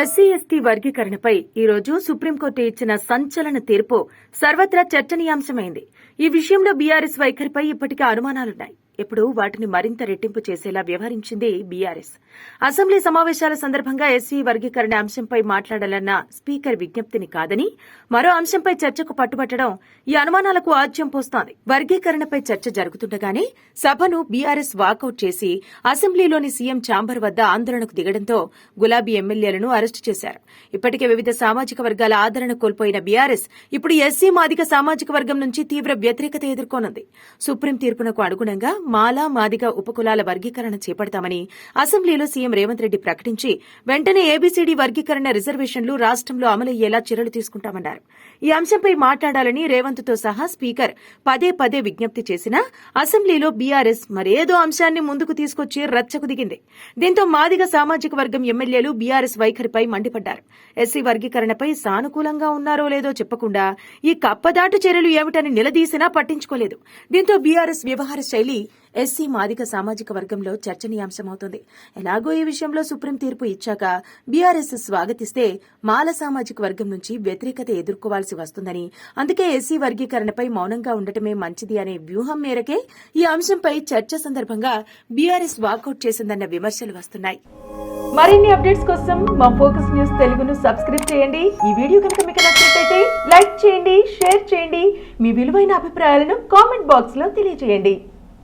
SC ST వర్గీకరణపై ఈరోజు supreme court ఇచ్చిన సంచలన తీర్పు సర్వత్రా చర్చనీయాంశమైంది. ఈ విషయంలో బీఆర్ఎస్ వైఖరిపై ఇప్పటికే అనుమానాలున్నాయి. ఇప్పుడు వాటిని మరింత రెట్టింపు చేసేలా వ్యవహరించింది బీఆర్ఎస్. అసెంబ్లీ సమావేశాల సందర్భంగా ఎస్సీ వర్గీకరణ అంశంపై మాట్లాడాలన్న స్పీకర్ విజ్ఞప్తిని కాదని మరో అంశంపై చర్చకు పట్టుబట్టడం ఈ అనుమానాలకు ఆజ్యం పోస్తోంది. వర్గీకరణపై చర్చ జరుగుతుండగానే సభను బీఆర్ఎస్ వాకౌట్ చేసి అసెంబ్లీలోని సీఎం ఛాంబర్ వద్ద ఆందోళనకు దిగడంతో గులాబీ ఎమ్మెల్యేలను అరెస్టు చేశారు. ఇప్పటికే వివిధ సామాజిక వర్గాల ఆదరణ కోల్పోయిన బీఆర్ఎస్ ఇప్పుడు ఎస్సీ మాదిగ సామాజిక వర్గం నుంచి తీవ్ర వ్యతిరేకత ఎదుర్కొనుంది. సుప్రీం తీర్పునకు అనుగుణంగా మాలా మాదిగ ఉపకులాల వర్గీకరణ చేపడతామని అసెంబ్లీలో సీఎం రేవంత్ రెడ్డి ప్రకటించి వెంటనే ఏబీసీడీ వర్గీకరణ రిజర్వేషన్లు రాష్టంలో అమలయ్యేలా చర్యలు తీసుకుంటామన్నారు. ఈ అంశంపై మాట్లాడాలని రేవంత్తో సహా స్పీకర్ పదే పదే విజ్ఞప్తి చేసినా అసెంబ్లీలో బీఆర్ఎస్ మరేదో అంశాన్ని ముందుకు తీసుకొచ్చి రచ్చకు దిగింది. దీంతో మాదిగ సామాజిక వర్గం ఎమ్మెల్యేలు బీఆర్ఎస్ వైఖరిపై మండిపడ్డారు. ఎస్సీ వర్గీకరణపై సానుకూలంగా ఉన్నారో లేదో చెప్పకుండా ఈ కప్పదాటు చర్యలు ఏమిటని నిలదీసినా పట్టించుకోలేదు. దీంతో బీఆర్ఎస్ వ్యవహార శైలి ఎస్సీ మాదిక సామాజిక వర్గంలో చర్చనీయాంశమవుతుంది. ఎలాగో ఈ విషయంలో సుప్రీం తీర్పు ఇచ్చాక బీఆర్ఎస్ స్వాగతిస్తే మాల సామాజిక వర్గం నుంచి వ్యతిరేకత ఎదుర్కోవాల్సి వస్తుందని అందుకే ఎస్సీ వర్గీకరణపై మౌనంగా ఉండటమే మంచిది అనే వ్యూహం మేరకే ఈ అంశంపై చర్చ సందర్భంగా బీఆర్ఎస్ వాకౌట్ చేసిందన్న విమర్శలు వస్తున్నాయి. మరిన్ని అప్డేట్స్ కోసం మా ఫోకస్ న్యూస్ తెలుగును సబ్స్క్రైబ్ చేయండి. ఈ వీడియో కనుక మీకు నచ్చినట్లయితే లైక్ చేయండి షేర్ చేయండి. మీ విలువైన అభిప్రాయాలను కామెంట్ బాక్స్లో తెలియజేయండి.